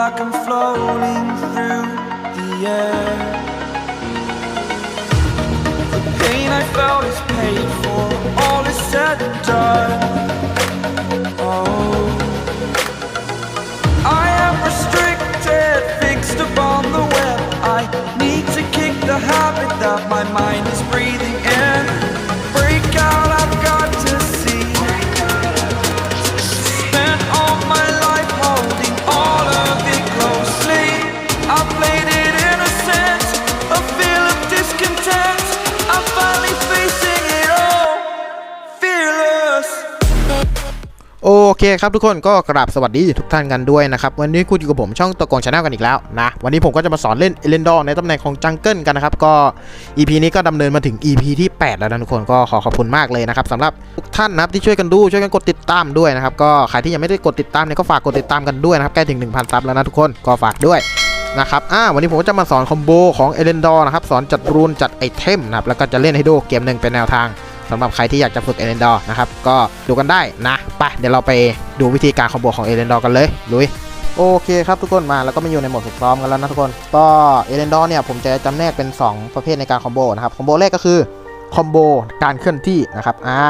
like I'm floating through the air. เคครับทุกคนก็กราบสวัสดีทุกท่านกันด้วยนะครับ วันนี้คุณอยู่กับผมช่องตะโกงชาแนลกันอีกแล้วนะ วันนี้ผมก็จะมาสอนเล่นเอเลนดอร์ในตำแหน่งของจังเกิลกันนะครับ ก็ EP นี้ก็ดำเนินมาถึง EP ที่ 8 แล้วนะทุกคนก็ขอขอบคุณมากเลยนะครับสำหรับทุกท่านนะครับที่ช่วยกันดูช่วยกันกดติดตามด้วยนะครับก็ใครที่ยังไม่ได้กดติดตามเนี่ยก็ฝากกดติดตามกันด้วยนะครับใกล้ถึง 1,000ซับแล้วนะทุกคนก็ฝากด้วยนะครับอ่าวันนี้ผมก็จะมาสอนคอมโบของเอเลนดอร์นะครับสอนจัดรูนจัดไอเทมนะครับแล้วก็จะเล่นให้ดูเกมหนึ่งเป็นแนวทาง สำหรับใครที่อยากจะฝึกเอเลนดอร์นะครับก็ดูกันได้นะไปเดี๋ยวเราไปดูวิธีการคอมโบของเอเลนดอร์กันเลยลุยโอเคครับทุกคนมาแล้วก็มาอยู่ในโหมดฝึกซ้อมกันแล้วนะทุกคนก็เอเลนดอร์เนี่ยผมจะจำแนกเป็น 2 ประเภทในการคอมโบนะครับคอมโบแรกก็คือคอมโบการเคลื่อนที่นะครับอ่า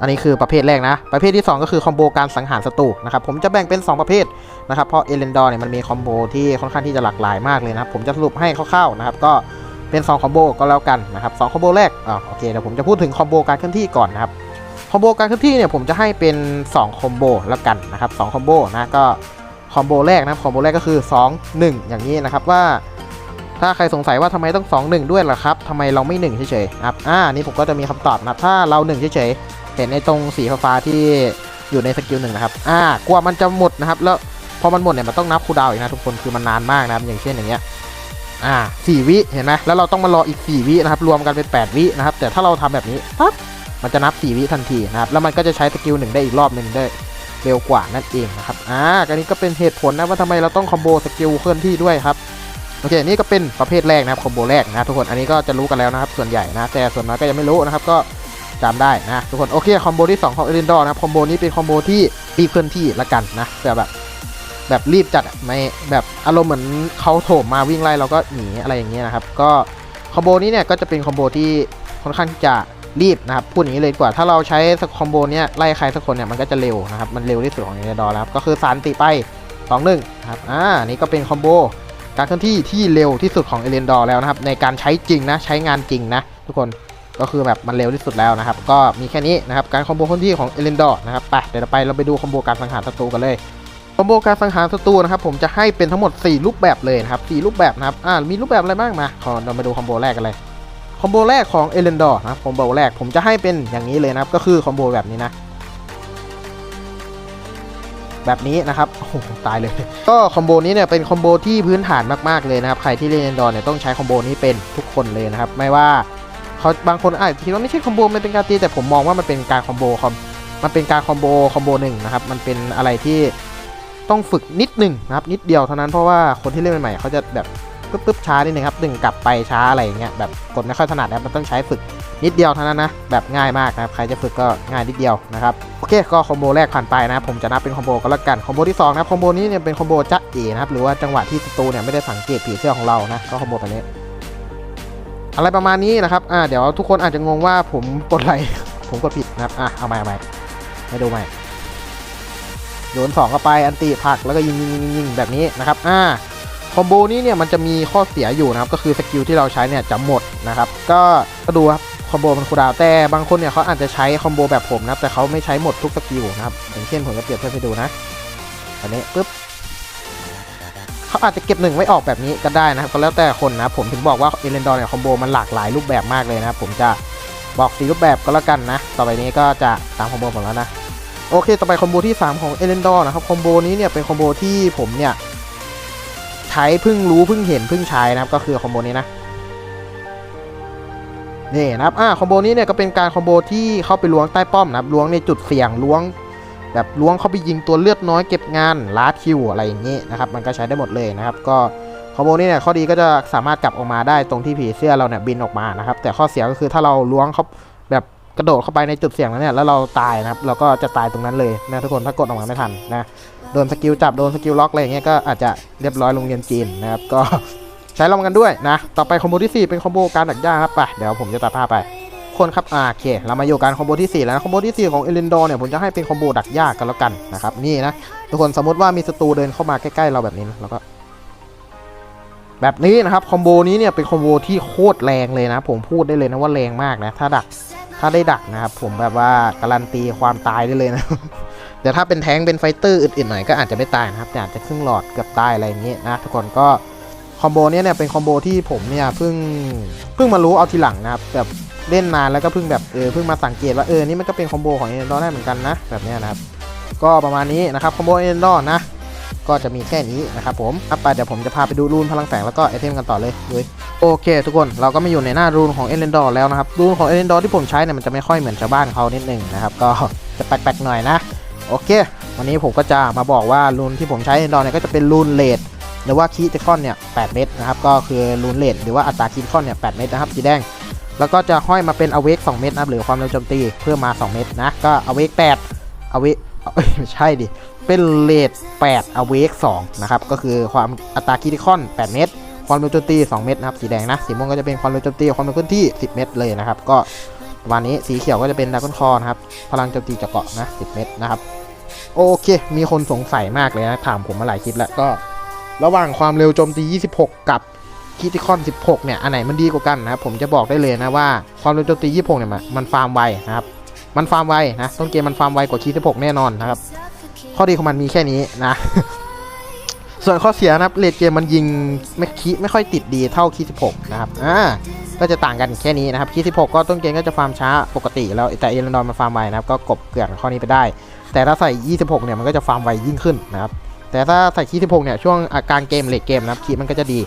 อันนี้คือประเภทแรกนะ ประเภทที่ 2 ก็คือคอมโบการสังหารศัตรูนะครับผมจะแบ่งเป็น 2 ประเภทนะครับเพราะเอเลนดอร์เนี่ยมันมีคอมโบที่ค่อนข้างที่จะหลากหลายมากเลยนะครับผมจะสรุปให้คร่าวๆนะครับก็ เป็น2คอมโบก็แล้วกันนะครับ2คอมโบแรกอ่าโอเคเดี๋ยวผมจะพูดถึงคอมโบการเคลื่อนที่ก่อนนะครับคอมโบการเคลื่อนที่เนี่ยผมจะให้เป็น2คอมโบแล้วกันนะครับ2คอมโบนะก็คอมโบแรกนะคอมโบแรกก็คือ 2 1 อย่างนี้นะครับว่า ถ้าใครสงสัยว่าทำไมต้อง 2 1 ด้วยล่ะครับทำไมเราไม่1เฉยๆนะครับอ่านี่ผมก็จะมีคำตอบนะครับถ้าเรา1เฉยๆเห็นในตรงสีฟ้าที่อยู่ในสกิลหนึ่งนะครับอ่ากลัวมันจะหมดนะครับแล้วพอมันหมดเนี่ยมันต้องนับคูดาวอีกนะทุกคนคือมันนานมากนะครับอย่างเช่นอย่างเงี้ย อ่าสี่วิเห็นไหมแล้วเราต้องมารออีก 4 วินะครับ รวมกันเป็น 8 วินะครับ แต่ถ้าเราทำแบบนี้ปั๊บมันจะนับ 4 วิทันทีนะครับ แล้วมันก็จะใช้สกิลหนึ่งได้อีกรอบหนึ่งได้เร็วกว่านั่นเองนะครับ อ่าอันนี้ก็เป็นเหตุผลนะว่าทำไมเราต้องคอมโบสกิลเคลื่อนที่ด้วยครับ โอเค นี่ก็เป็นประเภทแรกนะครับคอมโบแรกนะทุกคน อันนี้ก็จะรู้กันแล้วนะครับ ส่วนใหญ่นะ แต่ส่วนน้อยก็ยังไม่รู้นะครับ ก็จำได้นะทุกคน โอเค คอมโบที่ 2 ของเอลินดอร์นะครับ คอมโบนี้เป็นคอมโบที่รีบเคลื่อนที่ละกันนะแต่แบบ แบบรีบจัดไม่แบบอารมณ์เหมือนเขาโถมมาวิ่งไล่เราก็หนีอะไรอย่างเงี้ยนะครับ ก็คอมโบนี้เนี่ยก็จะเป็นคอมโบที่ค่อนข้างจะรีบนะครับพูดอย่างนี้เลยดีกว่าถ้าเราใช้สคอมโบเนี้ยไล่ใครสักคนเนี่ยมันก็จะเร็วนะครับมันเร็วที่สุดของเอเนดอร์แล้วครับก็คือสารติไป2 1นะครับอ่านี่ก็เป็นคอมโบการเคลื่อนที่ที่เร็วที่สุดของเอเลนดอร์แล้วนะครับในการใช้จริงนะใช้งานจริงนะทุกคนก็คือแบบมันเร็วที่สุดแล้วนะครับ ก็มีแค่นี้นะครับการคอมโบเคลื่อนที่ของเอเลนดอร์นะครับไปเดี๋ยวเราไปเราไปดูคอมโบการสังหารศัตรูกันเลย คอมโบการสังหารศัตรูนะครับผมจะให้เป็นทั้งหมด 4 รูปแบบเลยนะครับ4รูปแบบนะครับอ่ามีรูปแบบอะไรบ้างมาขอเรามาดูคอมโบแรกกันเลยคอมโบแรกของเอเลนดอร์นะครับคอมโบแรกผมจะให้เป็นอย่างนี้เลยนะครับก็คือคอมโบแบบนี้นะแบบนี้นะครับโอ้โหตายเลย ก็คอมโบนี้เนี่ยเป็นคอมโบที่พื้นฐานมากๆเลยนะครับใครที่เล่นเอเลนดอร์เนี่ยต้องใช้คอมโบนี้เป็นทุกคนเลยนะครับไม่ว่าเขาบางคนอาจจะคิดว่าไม่ใช่คอมโบมันเป็นการตีแต่ผมมองว่ามันเป็นการคอมโบคอมมันเป็นการคอมโบคอมโบหนึ่งนะครับมันเป็นอะไรที่ ต้องฝึกนิดหนึ่งนะครับนิดเดียวเท่านั้นเพราะว่าคนที่เล่นใหม่ๆเขาจะแบบปึ๊บปึ๊บช้านิดนึงครับดึงกลับไปช้าอะไรอย่างเงี้ยแบบกดไม่ค่อยถนัดนะครับมันต้องใช้ฝึกนิดเดียวเท่านั้นนะแบบง่ายมากนะครับใครจะฝึกก็ง่ายนิดเดียวนะครับโอเคก็คอมโบแรกผ่านไปนะผมจะนับเป็นคอมโบก็แล้วกันคอมโบที่สองนะครับคอมโบนี้เนี่ยเป็นคอมโบจ๊ะเอนะครับหรือว่าจังหวะที่ศัตรูเนี่ยไม่ได้สังเกตผีเสื้อของเรานะก็คอมโบแบบนี้อะไรประมาณนี้นะครับอ่าเดี๋ยวทุกคนอาจจะงงว่าผมกดอะไรผมกดผิดนะครับอะเอาใหม่เอาใหม่ให้ดูใหม่ โยนสองเข้าไปอันติผลักแล้วก็ยิงยิงยิงยิงแบบนี้นะครับอ่าคอมโบนี้เนี่ยมันจะมีข้อเสียอยู่นะครับก็คือสกิลที่เราใช้เนี่ยจะหมดนะครับก็ก็ดูครับคอมโบมันคูดาวแต่บางคนเนี่ยเขาอาจจะใช้คอมโบแบบผมนะครับแต่เขาไม่ใช้หมดทุกสกิลนะครับอย่างเช่นผมจะเปรียบเทียบให้ดูนะอันนี้ปึ๊บเขาอาจจะเก็บหนึ่งไว้ออกแบบนี้ก็ได้นะครับก็แล้วแต่คนนะผมถึงบอกว่าเอเลนดอร์เนี่ยคอมโบมันหลากหลายรูปแบบมากเลยนะผมจะบอกสีรูปแบบก็แล้วกันนะ ต่อไปนี้ก็จะตามคอมโบผมแล้วนะ โอเค ต่อไปคอมโบที่ 3 ของเอเลนดอร์นะครับ คอมโบนี้เนี่ยเป็นคอมโบที่ผมเนี่ยใช้เพิ่งรู้เพิ่งเห็นเพิ่งใช้นะครับ ก็คือคอมโบนี้นะ นี่นะครับ อ่า คอมโบนี้เนี่ยก็เป็นการคอมโบที่เข้าไปล้วงใต้ป้อมนะครับ ล้วงในจุดเสี่ยง ล้วง แบบล้วงเข้าไปยิงตัวเลือดน้อยเก็บงานลาดคิวอะไรอย่างนี้นะครับ มันก็ใช้ได้หมดเลยนะครับ ก็คอมโบนี้เนี่ยข้อดีก็จะสามารถกลับออกมาได้ตรงที่ผีเสื้อเราเนี่ยบินออกมานะครับ แต่ข้อเสียก็คือถ้าเราล้วงเขา กระโดดเข้าไปในจุดเสี่ยงแล้วเนี่ยแล้วเราตายนะครับ เราก็จะตายตรงนั้นเลยนะทุกคนถ้ากดออกมาไม่ทันนะโดนสกิลจับโดนสกิลล็อกอะไรอย่างเงี้ยก็อาจจะเรียบร้อยโรงเรียนจีนนะครับก็ใช้ระวังกันด้วยนะ ต่อไปคอมโบที่ 4 เป็นคอมโบการดักย่าครับไปเดี๋ยวผมจะตัดภาพไป คนครับอ่าโอเค เรามาอยู่กันคอมโบที่ 4 แล้วนะคอมโบที่ 4 ของเอลินดอร์เนี่ยผมจะให้เป็นคอมโบดักย่ากันแล้วกันนะครับนี่นะทุกคนสมมติว่ามีศัตรูเดินเข้ามาใกล้ๆเราแบบนี้นะแล้วก็แบบนี้นะครับคอมโบนี้เนี่ยเป็นคอมโบที่โคตรแรงเลยนะ ผมพูดได้เลยนะว่าแรงมากนะถ้าดัก ถ้าได้ดักนะครับผมแบบว่าการันตีความตายได้เลยนะแต่ถ้าเป็นแท้งเป็นไฟเตอร์อื่นๆหน่อยก็อาจจะไม่ตายนะครับแต่อาจจะครึ่งหลอดเกือบตายอะไรอย่างนี้ยนะทุกคนก็คอมโบเนี้ยเนี่ยเป็นคอมโบที่ผมเนี่ยเพิ่งเพิ่งมารู้เอาทีหลังนะครับแบบเล่นนานแล้วก็เพิ่งแบบเออเพิ่งมาสังเกตว่าเออนี่มันก็เป็นคอมโบของเอ็นดอร์ได้เหมือนกันนะแบบเนี้ยนะครับก็ประมาณนี้นะครับคอมโบเอ็นดอร์นะ ก็จะมีแค่นี้นะครับผมอะไปเดี๋ยวผมจะพาไปดูรูนพลังแฝงแล้วก็ไอเทมกันต่อเลยเลยโอเค ทุกคนเราก็มาอยู่ในหน้ารูนของเอเลนดอร์แล้วนะครับรูนของเอเลนดอร์ที่ผมใช้เนี่ยมันจะไม่ค่อยเหมือนชาวบ้านเขานิดหนึงนะครับก็จะแปลกๆหน่อยนะโอเค วันนี้ผมก็จะมาบอกว่ารูนที่ผมใช้เอเลนดอร์เนี่ยก็จะเป็นรูนเลดหรือว่าคีติคอนเนี่ย8เม็ดนะครับก็คือรูนเลดหรือว่าอัตราคีติคอนเนี่ย8เม็ดนะครับสีแดงแล้วก็จะห้อยมาเป็นอเวก2เม็ดนะครับหรือความเร็วโจมตีเพิ่มมา 2 เม็ดนะก็อเวก8อเวกไม่ใช่ดิ เป็นเลท8 a w a k e 2นะครับ ก็คือความอัตราคิติคอน 8 เมตร ความเร็วโจมตี 2 เมตรนะครับ สีแดงนะ สีม่วงก็จะเป็นความเร็วโจมตีความเร็วเคลื่อนที่ 10 เมตรเลยนะครับ ก็ประมาณนี้ สีเขียวก็จะเป็นดากอนคอนะครับ พลังโจมตีจากเกาะนะ 10 เมตรนะครับ โอเค มีคนสงสัยมากเลยนะ ถามผมมาหลายคลิปแล้ว ก็ ระหว่างความเร็วโจมตี 26 กับคิติคอน 16 เนี่ย อันไหนมันดีกว่ากันนะครับ ผมจะบอกได้เลยนะว่า ความเร็วโจมตี 26 เนี่ยมันฟาร์มไวนะครับ มันฟาร์มไวนะ ต้นเกมมันฟาร์มไวกว่าคี16 แน่นอนนะครับ ข้อดีของมันมีแค่นี้นะ ส่วนข้อเสียนะครับเลดเกมมันยิงไม่คีไม่ค่อยติดดีเท่าคี16นะครับอ่าก็จะต่างกันแค่นี้นะครับคี16ก็ต้นเกมก็จะฟาร์มช้าปกติแล้วแต่เอเลนดอนมันฟาร์มไวนะครับก็กบเกลื่อนข้อนี้ไปได้ แต่ถ้าใส่ 26 เนี่ยมันก็จะฟาร์มไวยิ่งขึ้นนะครับแต่ถ้าใส่คี16เนี่ยช่วงอาการเกมเลดเกมนะครับคีมันก็จะดี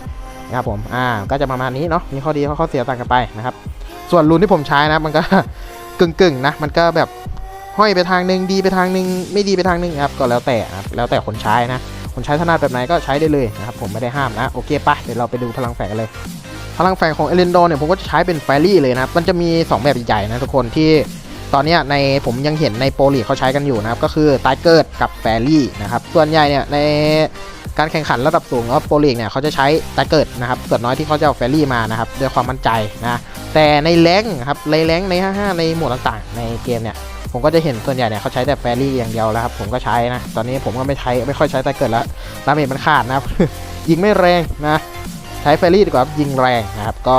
นะครับผมอ่าก็จะประมาณนี้เนาะมีข้อดีข้อเสียต่างกันไปนะครับส่วนรูนที่ผมใช้นะครับมันก็กึ่งๆนะมันก็แบบ ห้อยไปทางหนึ่งดีไปทางหนึ่งไม่ดีไปทางหนึ่งครับก็แล้วแต่นะครับแล้วแต่คนใช้นะคนใช้ถนัดแบบไหนก็ใช้ได้เลยนะครับผมไม่ได้ห้ามนะโอเคปะเดี๋ยวเราไปดูพลังแฝงกันเลยพลังแฝงของเอเลนโดเนี่ยผมก็จะใช้เป็นแฟรี่เลยนะครับมันจะมี 2 แบบใหญ่ๆนะทุกคนที่ตอนนี้ในผมยังเห็นในโปรลีเขาใช้กันอยู่นะครับก็คือตายเกิดกับแฟรี่นะครับส่วนใหญ่เนี่ยในการแข่งขันระดับสูงแล้วโปรลีกเนี่ยเขาจะใช้ตายเกิดนะครับส่วนน้อยที่เขาจะเอาแฟรี่มานะครับด้วยความมั่นใจนะแต่ในแรงครับในแรงใน 55 ในหมวดต่างๆ ในเกมเนี่ย ผมก็จะเห็นส่วนใหญ่เนี่ยเขาใช้แต่แฟรี่อย่างเดียวแล้วครับ ผมก็ใช้นะ ตอนนี้ผมก็ไม่ใช้ไม่ค่อยใช้แต่เกิดแล้วดาเมจมันขาดนะครับ ยิงไม่แรงนะ ใช้แฟรี่ดีกว่ายิงแรงนะครับ ก็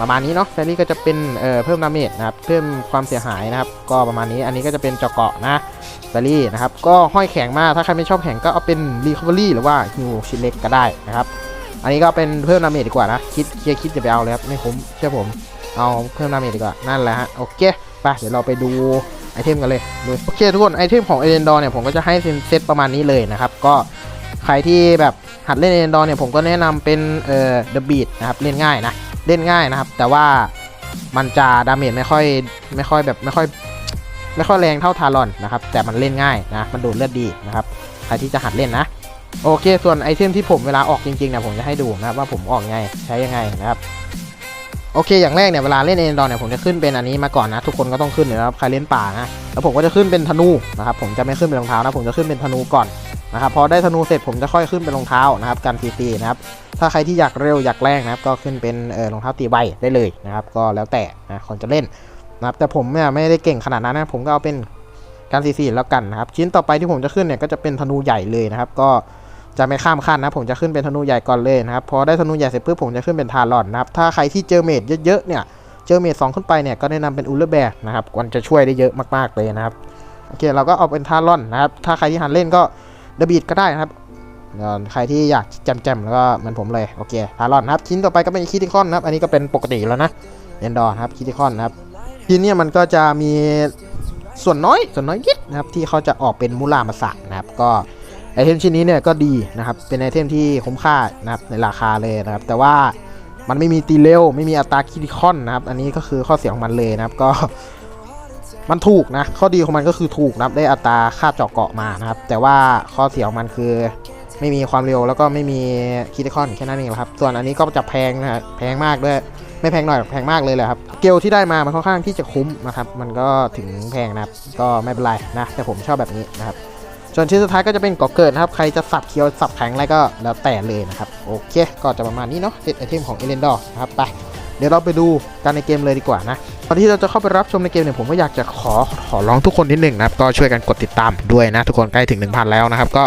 ประมาณนี้เนาะแฟรี่ก็จะเป็นเอ่อเพิ่มดาเมจนะครับ เพิ่มความเสียหายนะครับ ก็ประมาณนี้ อันนี้ก็จะเป็นจาะเกาะนะแฟรี่นะครับ ก็ห้อยแข็งมาก ถ้าใครไม่ชอบแข็งก็เอาเป็นรีคอเวอรี่หรือว่าฮิวชิ้นเล็กก็ได้นะครับ อันนี้ก็เป็นเพิ่มดาเมจดีกว่านะ คิดเคลียร์คิดจะไปเอาเลยครับ ไม่คุ้มเชื่อผม เอาเพิ่มดาเมจดีกว่า นั่นแหละฮะ โอเค ไป เดี๋ยวเราไปดู ไอเทมกันเลยดูโอเคทุกคนไอเทมของเอเดนดอร์เนี่ยผมก็จะให้เซตประมาณนี้เลยนะครับ ก็ใครที่แบบหัดเล่นเอเดนดอร์เนี่ยผมก็แนะนำเป็นเอ่อเดอะบีดนะครับเล่นง่ายนะเล่นง่ายนะครับ แต่ว่ามันจะดาเมจไม่ค่อยไม่ค่อยแบบไม่ค่อยไม่ค่อยแรงเท่าทารอนนะครับ แต่มันเล่นง่ายนะมันดูดเลือดดีนะครับใครที่จะหัดเล่นนะ โอเค ส่วนไอเทมที่ผมเวลาออกจริงๆเนี่ยผมจะให้ดูนะครับว่าผมออกไงใช้ยังไงนะครับ โอเค อย่างแรกเนี่ยเวลาเล่นเอ็นดอนเนี่ยผมจะขึ้นเป็นอันนี้มาก่อนนะ ทุกคนก็ต้องขึ้นอยู่แล้วครับใครเล่นป่านะแล้วผมก็จะขึ้นเป็นธนูนะครับผมจะไม่ขึ้นเป็นรองเท้านะผมจะขึ้นเป็นธนูก่อนนะครับพอได้ธนูเสร็จผมจะค่อยขึ้นเป็นรองเท้านะครับการตีตีนะครับถ้าใครที่อยากเร็วอยากแรงนะครับ ก็ขึ้นเป็นเออรองเท้าตีใบได้เลยนะครับก็แล้วแต่นะคนจะเล่นนะครับแต่ผมเนี่ยไม่ได้เก่งขนาดนั้นนะผมก็เอาเป็นการซีซีแล้วกันนะครับชิ้นต่อไปที่ผมจะขึ้นเนี่ยก็จะเป็นธนูใหญ่เลยนะครับ ก็ จะไม่ข้ามขั้นนะผมจะขึ้นเป็นธนูใหญ่ก่อนเลยนะครับพอได้ธนูใหญ่เสร็จปุ๊บผมจะขึ้นเป็นทารอนนะครับถ้าใครที่เจอเมดเยอะๆเนี่ยเจอเมดสองขึ้นไปเนี่ยก็แนะนำเป็นอูลเลอร์แบกนะครับมันจะช่วยได้เยอะมากๆเลยนะครับโอเคเราก็เอาเป็นทารอนนะครับถ้าใครที่หันเล่นก็เดบีดก็ได้นะครับส่วใครที่อยากแจมๆแล้วก็เหมือนผมเลยโอเคทารอนนะครับชิ้นต่อไปก็เป็นคิติคอนนะครับอันนี้ก็เป็นปกติแล้วนะเอนดอร์ครับคิติคอนนะครับชิ้นเนี้มันก็จะมีส่วนน้อยส่วนน้อยยิดนะครับที่เขาจะออกเป็นมูลามาสะนะครับก็ ไอเทมชิ้นนี้เนี่ยก็ดีนะครับ เป็นไอเทมที่คุ้มค่านะครับในราคาเลยนะครับ แต่ว่ามันไม่มีตีเร็วไม่มีอัตราคิติคอนนะครับ อันนี้ก็คือข้อเสียของมันเลยนะครับก็มันถูกนะ ข้อดีของมันก็คือถูกนะครับ ได้อัตราค่าเจาะเกาะมานะครับ แต่ว่าข้อเสียของมันคือไม่มีความเร็วแล้วก็ไม่มีคิติคอนแค่นั้นเองละครับ ส่วนอันนี้ก็จะแพงนะฮะแพงมากด้วยไม่แพงหน่อยแพงมากเลยแหละครับเกลที่ได้มามันค่อนข้างที่จะคุ้มนะครับ มันก็ถึงแพงนะครับ ก็ไม่เป็นไรนะแต่ผมชอบแบบนี้นะครับ ส่วนชิ้นสุดท้ายก็จะเป็นก่อเกิดนะครับ ใครจะสับเคียวสับแข็งอะไรก็แล้วแต่เลยนะครับ โอเค ก็จะประมาณนี้เนาะเซตไอเทมของเอเลนดอร์นะครับไปเดี๋ยวเราไปดูกันในเกมเลยดีกว่านะก่อนที่เราจะเข้าไปรับชมในเกมเนี่ยผมก็อยากจะขอขอร้องทุกคนนิดหนึ่งนะครับก็ช่วยกันกดติดตามด้วยนะ ทุกคนใกล้ถึง 1,000 แล้วนะครับ ก็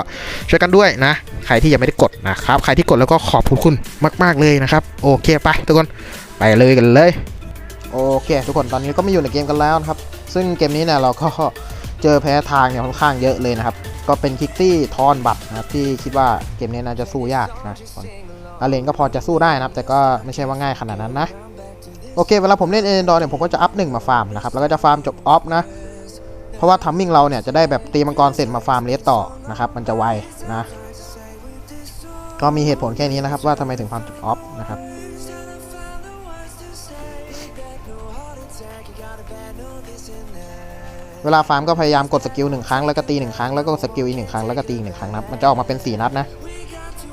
ช่วยกันด้วยนะ ใครที่ยังไม่ได้กดนะครับใครที่กดแล้วก็ขอบคุณมาก ๆเลยนะครับ โอเคไปทุกคนไปเลยกันเลย โอเค ทุกคนตอนนี้ก็มาอยู่ในเกมกันแล้วนะครับ ซึ่งเกมนี้เนี่ยเราก็ เจอแพ้ทางเนี่ยค่อนข้างเยอะเลยนะครับ ก็เป็นคิกซี่ทอนบัตรนะครับที่คิดว่าเกมนี้น่าจะสู้ยากนะอาเลนก็พอจะสู้ได้นะครับ แต่ก็ไม่ใช่ว่าง่ายขนาดนั้นนะ โอเค เวลาผมเล่นเอเดนดอร์เนี่ยผมก็จะอัพหนึ่งมาฟาร์มนะครับ แล้วก็จะฟาร์มจบออฟนะ เพราะว่าทัมมิ่งเราเนี่ยจะได้แบบตีมังกรเสร็จมาฟาร์มเลสต่อนะครับ มันจะไวนะ ก็มีเหตุผลแค่นี้นะครับว่าทำไมถึงฟาร์มจบออฟนะครับ เวลาฟาร์มก็พยายามกดสกิลหนึ่งครั้งแล้วก็ตีหนึ่งครั้งแล้วก็สกิลอีกหนึ่งครั้งแล้วก็ตีอีกหนึ่งครั้งนะครับมันจะออกมาเป็นสี่นัดนะ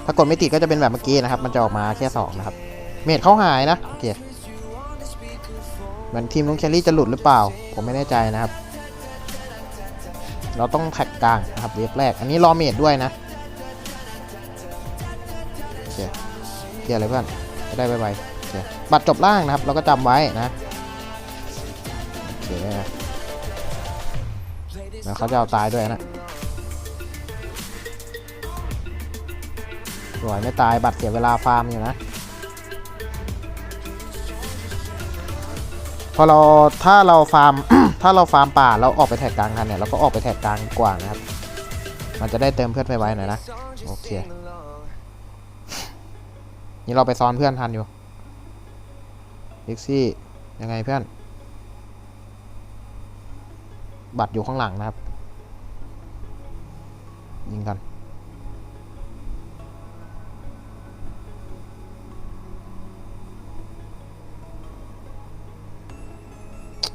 ถ้ากดไม่ติดก็จะเป็นแบบเมื่อกี้นะครับ มันจะออกมาแค่สองนะครับ เมดเข้าหายนะโอเคเหมือนทีมลุงแคลรี่จะหลุดหรือเปล่า ผมไม่แน่ใจนะครับ เราต้องแท็กกลางนะครับเวฟแรก อันนี้รอเมดด้วยนะโอเคเคลียร์เลยเพื่อนจะได้ไวๆโอเคบัตรจบล่างนะครับ เราก็จำไว้นะโอเค แล้วเขาจะเอาตายด้วยนะสวยไม่ตายบัตรเสียเวลาฟาร์มอยู่นะ พอเราถ้าเราฟาร์ม ถ้าเราฟาร์มป่าเราออกไปแท็กกลางกันเนี่ยเราก็ออกไปแท็กกลางกว่านะครับ มันจะได้เติมเพื่อนไปไว้หน่อยนะ โอเค นี่เราไปซ้อนเพื่อนทันอยู่ลิกซี่ยังไงเพื่อน บัตรอยู่ข้างหลังนะครับ ยิงกัน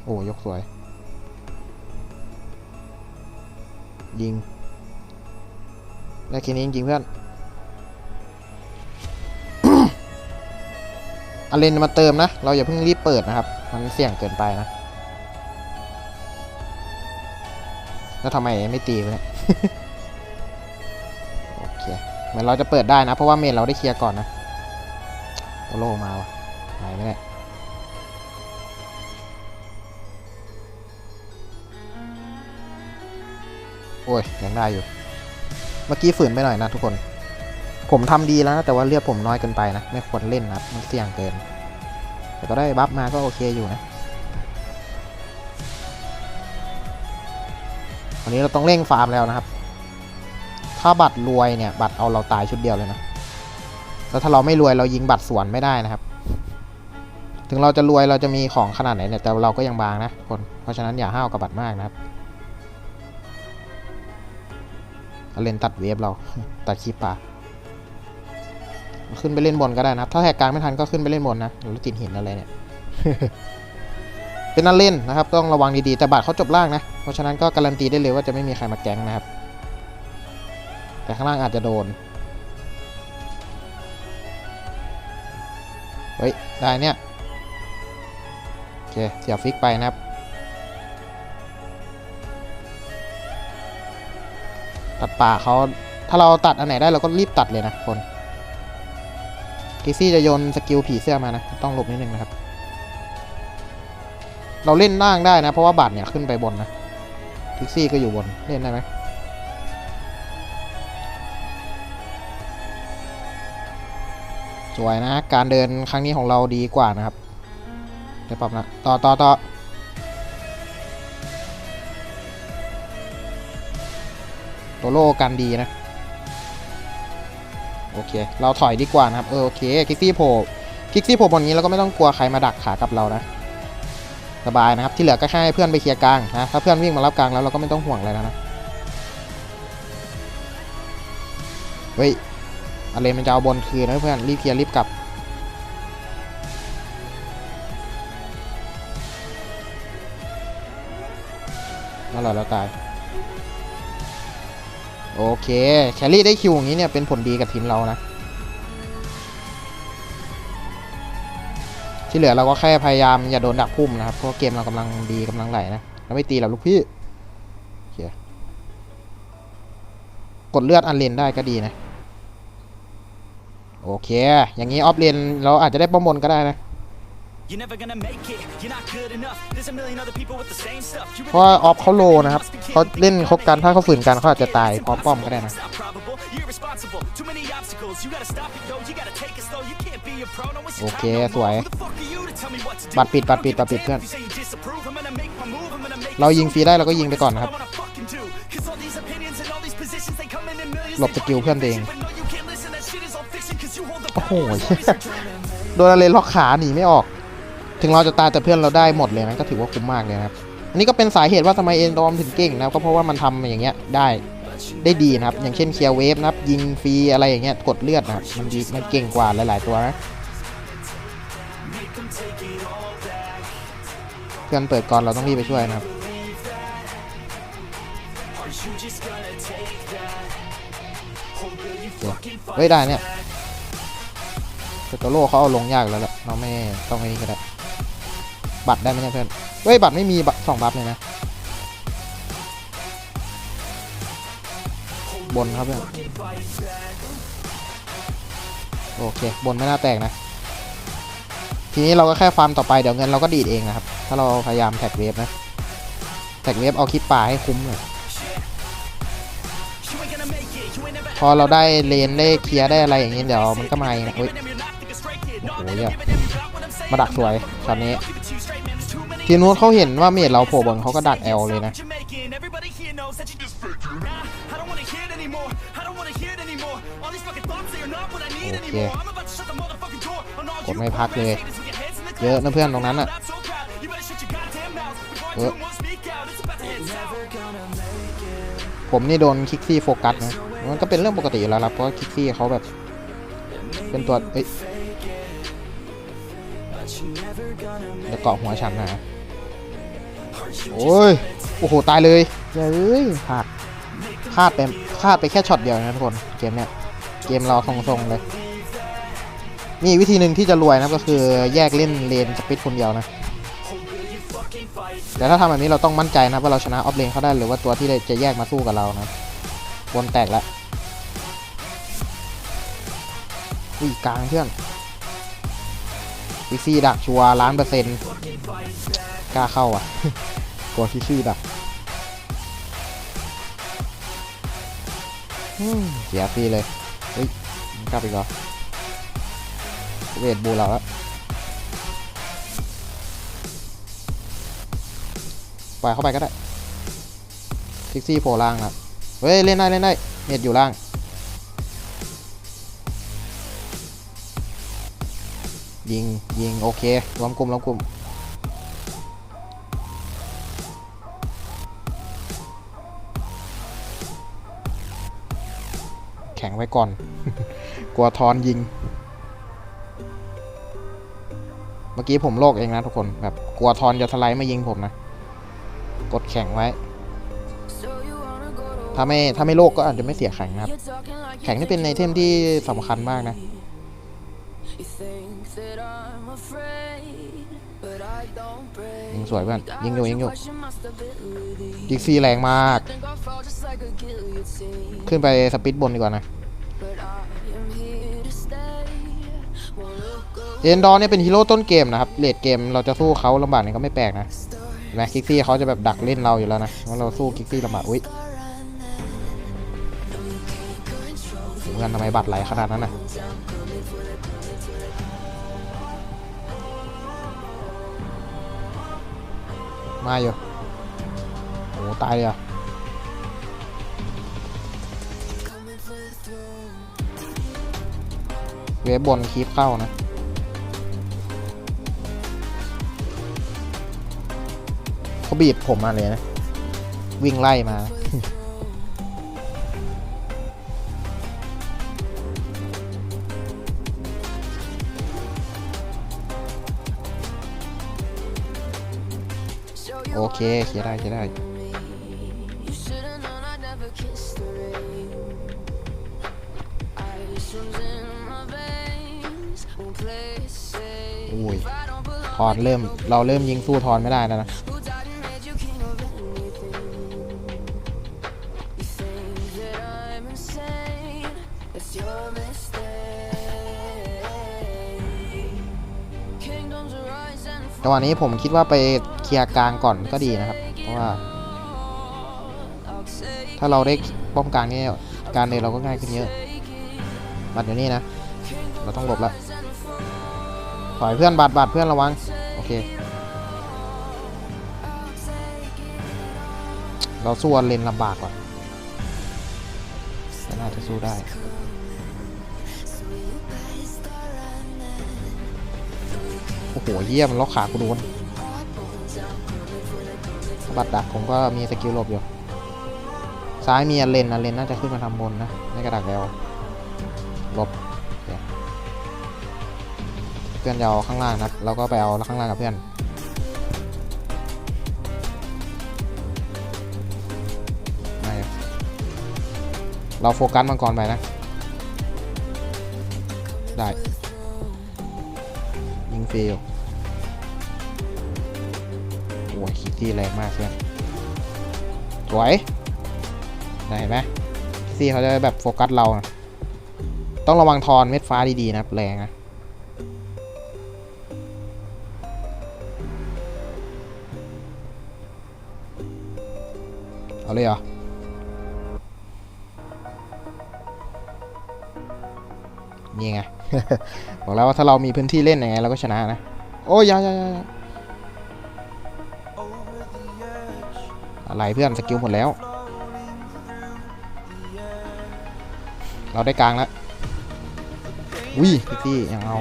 โอ้ยกสวย ยิงได้แค่นี้จริงๆเพื่อนอเลนมาเติมนะ เราอย่าเพิ่งรีบเปิดนะครับ มันเสี่ยงเกินไปนะ แล้วทำไมไม่ตีวะเนี่ยโอเคเหมือนเราจะเปิดได้นะ เพราะว่าเมนเราได้เคลียร์ก่อนนะโอโลมาวะไหนไม่ได้โอ้ยยังได้อยู่ เมื่อกี้ฝืนไปหน่อยนะทุกคน ผมทำดีแล้วนะ แต่ว่าเลือดผมน้อยเกินไปนะ ไม่ควรเล่นนะมันเสี่ยงเกิน แต่ก็ได้บัฟมาก็โอเคอยู่นะ วันนี้เราต้องเร่งฟาร์มแล้วนะครับ ถ้าบัตรรวยเนี่ยบัตรเอาเราตายชุดเดียวเลยนะแล้วถ้าเราไม่รวยเรายิงบัตรสวนไม่ได้นะครับ ถึงเราจะรวยเราจะมีของขนาดไหนเนี่ยแต่เราก็ยังบางนะทุกคนเพราะฉะนั้นอย่าห้าวกับบัตรมากนะครับเอาเลนตัดเวฟเราตัดคลิปป่าขึ้นไปเล่นบนก็ได้นะครับ ถ้าแหกกลางไม่ทันก็ขึ้นไปเล่นบนนะหรือติดหินอะไรเนี่ย เป็นนั่นเล่นนะครับ ต้องระวังดีๆ แต่บาทเขาจบล่างนะ เพราะฉะนั้นก็การันตีได้เลยว่าจะไม่มีใครมาแก๊งนะครับ แต่ข้างล่างอาจจะโดน เฮ้ย ได้เนี่ย โอเค เสียฟิกไปนะครับ ตัดป่าเขาถ้าเราตัดอันไหนได้เราก็รีบตัดเลยนะคนกิซี่จะโยนสกิลผีเสื้อมานะ ต้องหลบนิดนึงนะครับ เราเล่นล่างได้นะ เพราะว่าบาดเนี่ยขึ้นไปบนนะกิกซี่ก็อยู่บนเล่นได้ไหมสวยนะ การเดินครั้งนี้ของเราดีกว่านะครับได้ปรับนะ ต่อต่อต่อโตโร่กันดีนะ โอเค เราถอยดีกว่านะครับ เออโอเค คิกซี่โผล่คิกซี่โผล่บนนี้เราก็ไม่ต้องกลัวใครมาดักขากับเรานะ สบายนะครับ ที่เหลือก็แค่ให้เพื่อนไปเคลียร์กลางนะ ถ้าเพื่อนวิ่งมารับกลางแล้วเราก็ไม่ต้องห่วงอะไรแล้วนะ เฮ้ยอะไรมันจะเอาบนคืนนะเพื่อน รีบเคลียร์รีบกลับ นั่นแหละเราตาย โอเค แคลรี่ได้คิวอย่างนี้เนี่ยเป็นผลดีกับทีมเรานะ ที่เหลือเราก็แค่พยายามอย่าโดนดักพุ่มนะครับ เพราะเกมเรากำลังดีกำลังไหลนะเราไม่ตีหรอกลูกพี่โอเคกดเลือดอันเลนได้ก็ดีนะ โอเค อย่างนี้ออฟเลนเราอาจจะได้ป้อมบนก็ได้นะ You're never gonna make it, you're not good enough. There's a million other people with the same stuff. You เพราะว่าออฟเขาโลนะครับเขาเล่นคบกันถ้าเขาฝืนกันเขาอาจจะตายเพราะป้อมก็ได้นะ โอเค สวย บัตรปิด บัตรปิด บัตรปิดเพื่อน เรายิงฟรีได้เราก็ยิงไปก่อนนะครับ หลบสกิลเพื่อนเอง โอ้โห โดนอะไล็อกขาหนีไม่ออก ถึงเราจะตายแต่เพื่อนเราได้หมดเลยนะ ก็ถือว่าคุ้มมากเลยนะครับ อันนี้ก็เป็นสาเหตุว่าทำไมเอ็นดอมถึงเก่งนะ ก็เพราะว่ามันทำอย่างเงี้ยได้ ได้ดีนะครับ อย่างเช่นเคลียร์เวฟนะครับ ยิงฟรีอะไรอย่างเงี้ยกดเลือดนะครับ มันดีมันเก่งกว่าหลาย ๆ ตัวนะเพื่อนเปิดก่อนเราต้องรีบไปช่วยนะครับเฮ้ยได้เนี่ยแต่ตัวโลเขาเอาลงยากแล้วแหละเราไม่ต้องไอ้นี่ก็ได้บัตรได้ไหมเนี่ยเพื่อนเฮ้ยบัตรไม่มีบัตรสองบัตรเลยนะ บนครับเพื่อนโอเค บนไม่น่าแตกนะ ทีนี้เราก็แค่ฟาร์มต่อไปเดี๋ยวเงินเราก็ดีดเองนะครับ ถ้าเราพยายามแท็กเวฟนะ แท็กเวฟเอาคลิปป่าให้คุ้มเลยพอเราได้เลนได้เคลียร์ได้อะไรอย่างนี้เดี๋ยวมันก็มาเองนะเฮ้ยโอ้โหเนี่ยมาดักสวยช็อตนี้ ทีนู้นเขาเห็นว่าเมดเราโผล่บนเขาก็ดักแอลเลยนะ โอเค anymore. I'm about to shut the motherfucking door on all กด you ไม่พักเลย haters with your heads in the เยอะ clouds. นะเพื่อนตรงนั้นอะ Not so proud. You better shut your goddamn mouth before I เออ do one speak out. It's about to head south. ผมนี่โดนคิกซี่โฟกัสนะมันก็เป็นเรื่องปกติอยู่แล้วครับเพราะว่าคิกซี่เขาแบบ เป็นตัวเอ้ยเดี๋ยวเกาะหัวฉันนะโอ้ย โอ้โห ตายเลยเฮ้ยพลาดพลาดไปพลาดไปแค่ช็อตเดียวนะทุกคน เกมเนี้ย เกมเราทรงๆเลย มีวิธีหนึ่งที่จะรวยนะครับก็คือแยกเล่นเลนสปิดคนเดียวนะแต่ถ้าทำแบบนี้เราต้องมั่นใจนะว่าเราชนะออฟเลนเขาได้หรือว่าตัวที่จะแยกมาสู้กับเรานะบนแตกแล้วอุ้ยกลางเพื่อนฟิซี่ดักชัวร์ล้านเปอร์เซ็นต์กล้าเข้าอะกลัวฟิซี่ดักเสียฟรีเลยเฮ้ยกลับอีกเหรอ เวทบูเราแล้ว ปล่อยเข้าไปก็ได้ซิกซี่โผล่ล่างครับ เฮ้ย เล่นได้ เล่นได้เน็ตอยู่ล่าง ยิง ยิง โอเครวมกลุ่มรวมกลุ่มแข็งไว้ก่อน กลัวทอนยิง มื่อกี้ผมโลกเองนะทุกคนแบบกลัวทอนจะสไลด์มายิงผมนะ กดแข็งไว้ ถ้าไม่ถ้าไม่โลกก็อาจจะไม่เสียแข็งนะครับ แข็งนี่เป็นไอเทมที่สำคัญมากนะ ยิงสวยเพื่อนยิงอยู่ยิงอยู่ยิงซีแรงมาก ขึ้นไปสปิดบนดีกว่านะ เอ็นดอร์เนี่ยเป็นฮีโร่ต้นเกมนะครับเลดเกมเราจะสู้เขาลำบากเนี่ยก็ไม่แปลกนะเห็นไหมคิกซี่เขาจะแบบดักเล่นเราอยู่แล้วนะว่าเราสู้คิกซี่ลำบากอุ้ยเพื่อนทำไมบัตรไหลขนาดนั้นน่ะมาอยู่โอ้ตายเลยอะเวฟบนคีฟเข้านะ เขาบีบผมมาเลยนะ วิ่งไล่มา โอเคเคลียร์ได้เคลียร์ได้อุ้ยอนเริ่ม เราเริ่มยิงสู้ทอนไม่ได้แล้วนะ จังหวะนี้ผมคิดว่าไปเคลียร์กลางก่อนก็ดีนะครับ เพราะว่า ถ้าเราได้ป้อมกลางนี่การเดินเราก็ง่ายขึ้นเยอะบัตรอยู่นี่นะ เราต้องหลบละถอยเพื่อนบาดบาดเพื่อนระวัง โอเค เราสู้เลนลำบากกว่าแต่น่าจะสู้ได้ โอ้โหเยี่ยมล็อกขากูโดนบัตรดักผมก็มีสกิลหลบอยู่ ซ้ายมีอันเลนอันเลนน่าจะขึ้นมาทำบนนะในกระดักแล้วหลบเพื่อนจะเอาข้างล่างนะเราก็ไปเอาข้างล่างกับเพื่อนไม่เราโฟกัสมังกรไปนะ ได้ ยิงฟรีอยู่โอ้ยคิดที่แรงมากเพื่อนสวยได้เห็นไหมซี่เขาจะแบบโฟกัสเรานะต้องระวังทอนเม็ดฟ้าดีๆนะแรงนะเอาเลยเหรอนี่ไง บอกแล้วว่าถ้าเรามีพื้นที่เล่นยังไงเราก็ชนะนะ โอ้ยยายายาอยอะไรเพื่อนสกิลหมดแล้ว เราได้กลางแล้ววิพี่ตี้ยังเอา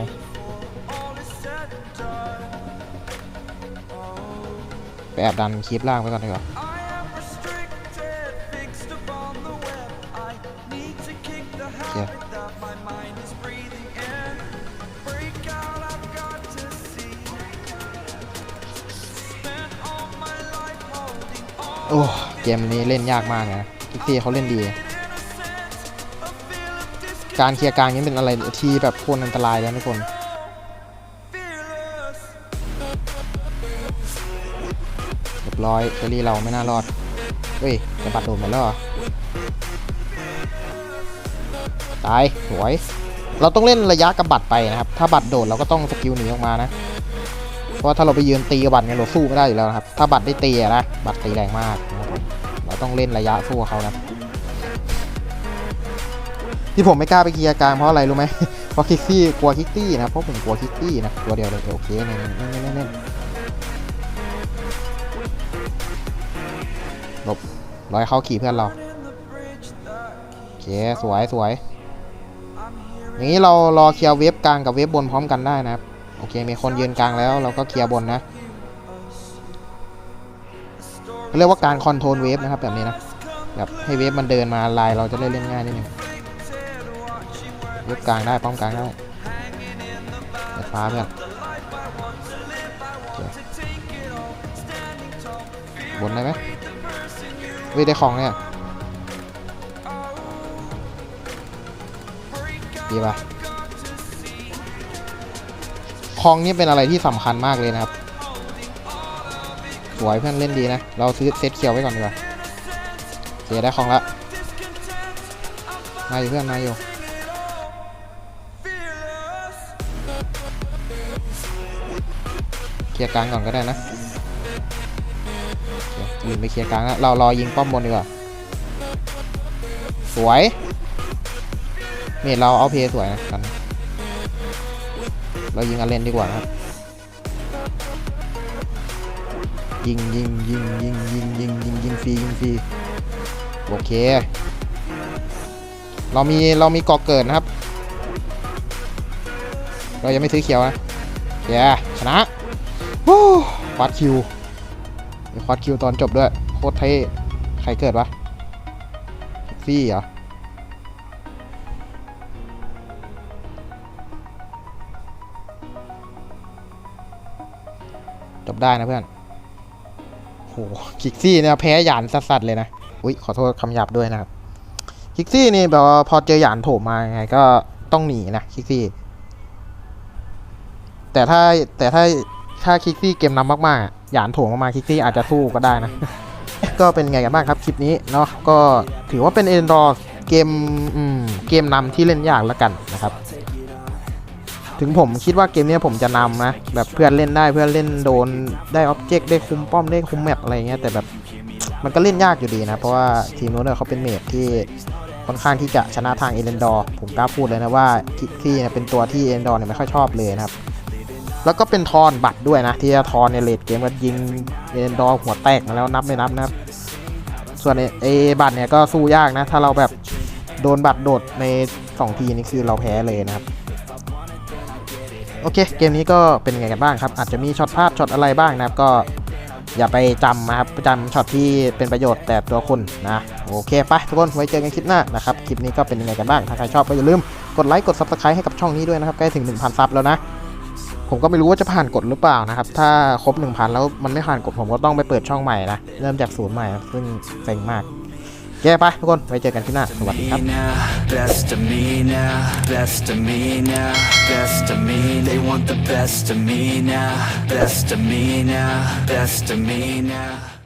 ไปแอบดันคลิปล่างไว้ก่อนดีกว่า โอ้เกมนี้เล่นยากมากนะพี่ตี้เขาเล่นดี การเคลียร์กลางนี้เป็นอะไรที่แบบโคตรอันตรายแล้วทุกคนเรียบร้อยเชอรี่เราไม่น่ารอดเฮ้ยจะบัดโดนหมดแล้วตายสวย เราต้องเล่นระยะกับบัตรไปนะครับ ถ้าบัตรโดดเราก็ต้องสกิลหนีออกมานะ เพราะถ้าเราไปยืนตีบัตรเนี่ยเราสู้ไม่ได้อยู่แล้วนะครับ ถ้าบัตรได้ตีนะ บัตรตีแรงมาก เราต้องเล่นระยะสู้เขานะ ที่ผมไม่กล้าไปเคลียร์กลางเพราะอะไรรู้ไหมเพราะคิกซี่กลัวคิกตี้นะ เพราะผมกลัวคิกตี้นะ ตัวเดียวเลยโอเคเน้นเน้นเน้นเน้นหลบร้อยเขาขี่เพื่อนเราโอเคสวยสวยอย่างนี้เรารอเคลียร์เว็บกลางกับเว็บบนพร้อมกันได้นะครับ โอเค มีคนยืนกลางแล้วเราก็เคลียร์บนนะเขาเรียกว่าการคอนโทรลเวฟนะครับแบบนี้นะ แบบให้เวฟมันเดินมาลายเราจะได้เล่นง่ายนิดนึงเวฟกลางได้ป้อมกลางได้เปิดฟ้าเพื่อนบนได้ไหมเว้ยได้ของเนี่ยดีป่ะ คลองนี่เป็นอะไรที่สำคัญมากเลยนะครับสวยเพื่อนเล่นดีนะ เราซื้อเซตเขียวไว้ก่อนดีกว่าโอเคได้ของละมาอยู่เพื่อนมาอยู่เคลียร์กลางก่อนก็ได้นะโอเคลืมไปเคลียร์กลางแล้วเรารอยิงป้อมบนดีกว่าสวยเมดเราเอาเพย์สวยนะกัน เรายิงอเลนดีกว่าครับ ยิงยิงยิงยิงยิงยิงยิงยิงฟรียิงฟรีโอเค เรามีเรามีกาะเกิดนะครับ เรายังไม่ซื้อเขียวนะแย่ชนะวู้ควัดคิวมีควัดคิวตอนจบด้วย โคตรเท่ใครเกิดวะซี่เหรอ จบได้นะเพื่อนโหคิกซี่เนี่ยแพ้หยานสัสๆเลยนะ อุ้ยขอโทษคำหยาบด้วยนะครับ คิกซี่นี่แบบว่าพอเจอหยานโถมมายังไงก็ต้องหนีนะคิกซี่ แต่ถ้าแต่ถ้าถ้าคิกซี่เกมนำมากๆหยานโถงออกมาคิกซี่อาจจะสู้ก็ได้นะ ก็เป็นไงกันบ้างครับคลิปนี้เนาะก็ถือว่าเป็นเอ็นดอร์เกมอืมเกมนำที่เล่นยากแล้วกันนะครับ ถึงผมคิดว่าเกมนี้ผมจะนำนะแบบเพื่อนเล่นได้เพื่อนเล่นโดนได้ออบเจกต์ได้คุมป้อมได้คุมแมปอะไรเงี้ยแต่แบบมันก็เล่นยากอยู่ดีนะ เพราะว่าทีมโน้นเนยเขาเป็นเมจที่ค่อนข้างที่จะชนะทางเอเลนดอร์ผมกล้าพูดเลยนะว่าคิกซี่เป็นตัวที่เอเลนดอร์เนี่ยไม่ค่อยชอบเลยนะครับ แล้วก็เป็นทอนบัตรด้วยนะ ที่จะทอนในเลดเกมก็ยิงเอเลนดอร์หัวแตกมาแล้วนับไม่นับนะครับ ส่วนไอ้ไอ้บัตรเนี่ยก็สู้ยากนะ ถ้าเราแบบโดนบัตรโดดใน 2 ทีนี่คือเราแพ้เลยนะครับ โอเค เกมนี้ก็เป็นไงกันบ้างครับ อาจจะมีช็อตพลาดช็อตอะไรบ้างนะครับ ก็อย่าไปจำนะครับจำช็อตที่เป็นประโยชน์แต่ตัวคุณนะ โอเคไปทุกคน ไว้เจอกันคลิปหน้านะครับ คลิปนี้ก็เป็นยังไงกันบ้าง ถ้าใครชอบก็อย่าลืมกดไลค์ กด subscribe ให้กับช่องนี้ด้วยนะครับ ใกล้ถึง 1,000 ซับแล้วนะ ผมก็ไม่รู้ว่าจะผ่านกฎหรือเปล่านะครับ ถ้าครบ 1,000 แล้วมันไม่ผ่านกฎผมก็ต้องไปเปิดช่องใหม่นะ เริ่มจากศูนย์ใหม่ ซึ่งเซ็งมาก โอเคไปทุกคน ไว้เจอกันที่หน้า สวัสดีครับ best of me now, best of me now, best of me. They want the best of me now, best of me now, best of me now.